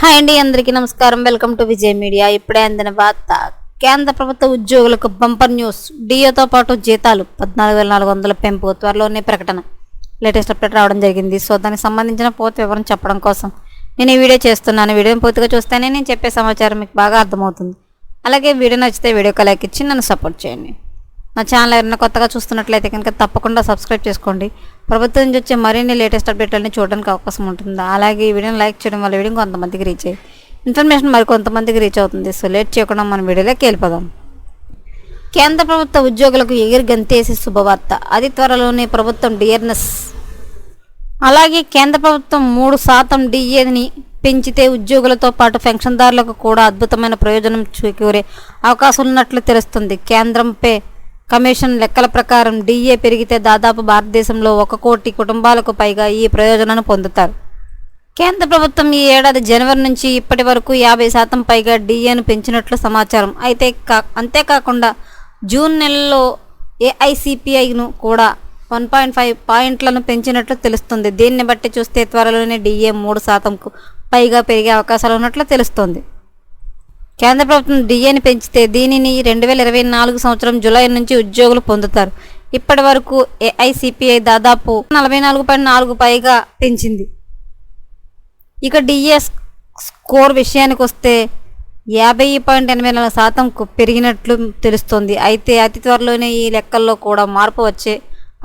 Hi అండి అందరికీ నమస్కారం. Welcome to Vijay media. ఇప్పుడే అందిన వార్త కేంద్ర ప్రభుత్వ ఉద్యోగులకు బంపర్ న్యూస్. డిఏతో పాటు జీతాలు పద్నాలుగు వేల నాలుగు వందల పెంపు త్వరలోనే ప్రకటన. లేటెస్ట్ అప్డేట్ రావడం జరిగింది. సో దానికి సంబంధించిన పూర్తి వివరం చెప్పడం కోసం నేను ఈ వీడియో చేస్తున్నాను. వీడియోని పూర్తిగా చూస్తేనే నేను చెప్పే సమాచారం మీకు బాగా అర్థమవుతుంది. అలాగే వీడియో నచ్చితే వీడియో లైక్ ఇచ్చి నన్ను సపోర్ట్ చేయండి. మా ఛానల్ ఎవరైనా కొత్తగా చూస్తున్నట్లయితే కనుక తప్పకుండా సబ్స్క్రైబ్ చేసుకోండి. ప్రభుత్వం నుంచి వచ్చే మరిన్ని లేటెస్ట్ అప్డేట్లన్నీ చూడడానికి అవకాశం ఉంటుంది? అలాగే ఈ వీడియోని లైక్ చేయడం వల్ల వీడియో కొంతమందికి రీచ్ అయ్యి ఇన్ఫర్మేషన్ మరి కొంతమందికి రీచ్ అవుతుంది. సో లేట్ చేయకుండా మనం వీడియోలోకి వెళ్ళిపోదాం. కేంద్ర ప్రభుత్వ ఉద్యోగులకు ఎగిరి గంతేసి శుభవార్త. అతి త్వరలోనే ప్రభుత్వం డియర్నెస్. అలాగే కేంద్ర ప్రభుత్వం మూడు శాతం డిఏని పెంచితే ఉద్యోగులతో పాటు పెన్షన్దారులకు కూడా అద్భుతమైన ప్రయోజనం చేకూరే అవకాశం ఉన్నట్లు తెలుస్తుంది. కేంద్రంపై కమిషన్ లెక్కల ప్రకారం డిఏ పెరిగితే దాదాపు భారతదేశంలో ఒక కోటి కుటుంబాలకు పైగా ఈ ప్రయోజనాన్ని పొందుతారు. కేంద్ర ప్రభుత్వం ఈ ఏడాది జనవరి నుంచి ఇప్పటి వరకు యాభై శాతం పైగా డిఏను పెంచినట్లు సమాచారం. అయితే కా అంతేకాకుండా జూన్ నెలలో ఏఐసిపిఐను కూడా వన్ పాయింట్ ఫైవ్ పాయింట్లను పెంచినట్లు తెలుస్తుంది. దీన్ని బట్టి చూస్తే త్వరలోనే డిఏ మూడు శాతంకు పైగా పెరిగే అవకాశాలు ఉన్నట్లు తెలుస్తుంది. కేంద్ర ప్రభుత్వం డిఏని పెంచితే దీనిని రెండు వేల ఇరవై నాలుగు సంవత్సరం జూలై నుంచి ఉద్యోగులు పొందుతారు. ఇప్పటి వరకు ఏఐసిపిఐ దాదాపు నలభై నాలుగు పాయింట్ నాలుగు పైగా పెంచింది. ఇక డిఎస్ స్కోర్ విషయానికి వస్తే యాభై పాయింట్ ఎనభై నాలుగు శాతంకు పెరిగినట్లు తెలుస్తోంది. అయితే అతి త్వరలోనే ఈ లెక్కల్లో కూడా మార్పు వచ్చే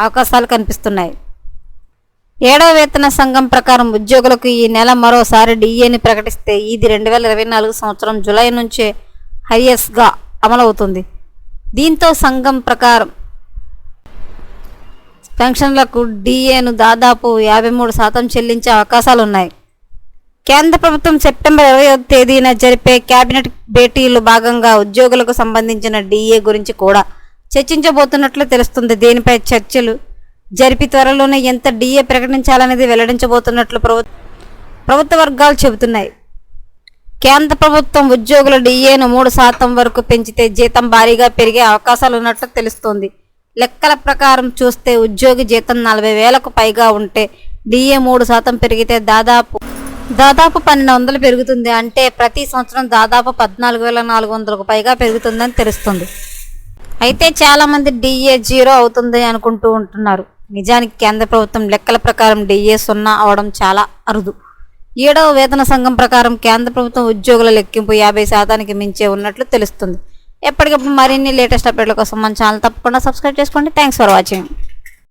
అవకాశాలు కనిపిస్తున్నాయి. ఏడవ వేతన సంఘం ప్రకారం ఉద్యోగులకు ఈ నెల మరోసారి డిఏని ప్రకటిస్తే ఇది రెండు వేల ఇరవై నాలుగు సంవత్సరం జూలై నుంచే హైయెస్ట్గా అమలవుతుంది. దీంతో సంఘం ప్రకారం పెన్షన్లకు డిఏను దాదాపు యాభై మూడు శాతం చెల్లించే అవకాశాలున్నాయి. కేంద్ర ప్రభుత్వం సెప్టెంబర్ ఇరవై తేదీన జరిపే కేబినెట్ భేటీలో భాగంగా ఉద్యోగులకు సంబంధించిన డిఏ గురించి కూడా చర్చించబోతున్నట్లు తెలుస్తుంది. దీనిపై చర్చలు జరిపి త్వరలోనే ఎంత డిఏ ప్రకటించాలనేది వెల్లడించబోతున్నట్లు ప్రభు ప్రభుత్వ వర్గాలు చెబుతున్నాయి. కేంద్ర ప్రభుత్వం ఉద్యోగుల డిఏను మూడు శాతం వరకు పెంచితే జీతం భారీగా పెరిగే అవకాశాలు ఉన్నట్లు తెలుస్తోంది. లెక్కల ప్రకారం చూస్తే ఉద్యోగి జీతం నలభై వేలకు పైగా ఉంటే డిఏ మూడు శాతం పెరిగితే దాదాపు దాదాపు పన్నెండు వందలు పెరుగుతుంది అంటే ప్రతి సంవత్సరం దాదాపు పద్నాలుగు వేల నాలుగు వందలకు పైగా పెరుగుతుందని తెలుస్తుంది. అయితే చాలామంది డిఏ జీరో అవుతుంది అనుకుంటూ ఉంటున్నారు. నిజానికి కేంద్ర ప్రభుత్వం లెక్కల ప్రకారం డిఏ సున్నా అవడం చాలా అరుదు. ఏడవ వేతన సంఘం ప్రకారం కేంద్ర ప్రభుత్వం ఉద్యోగుల లెక్కింపు యాభై శాతానికి మించే ఉన్నట్లు తెలుస్తుంది. ఎప్పటికప్పుడు మరిన్ని లేటెస్ట్ అప్డేట్ల కోసం మన ఛానల్ తప్పకుండా సబ్స్క్రైబ్ చేసుకోండి. Thanks for watching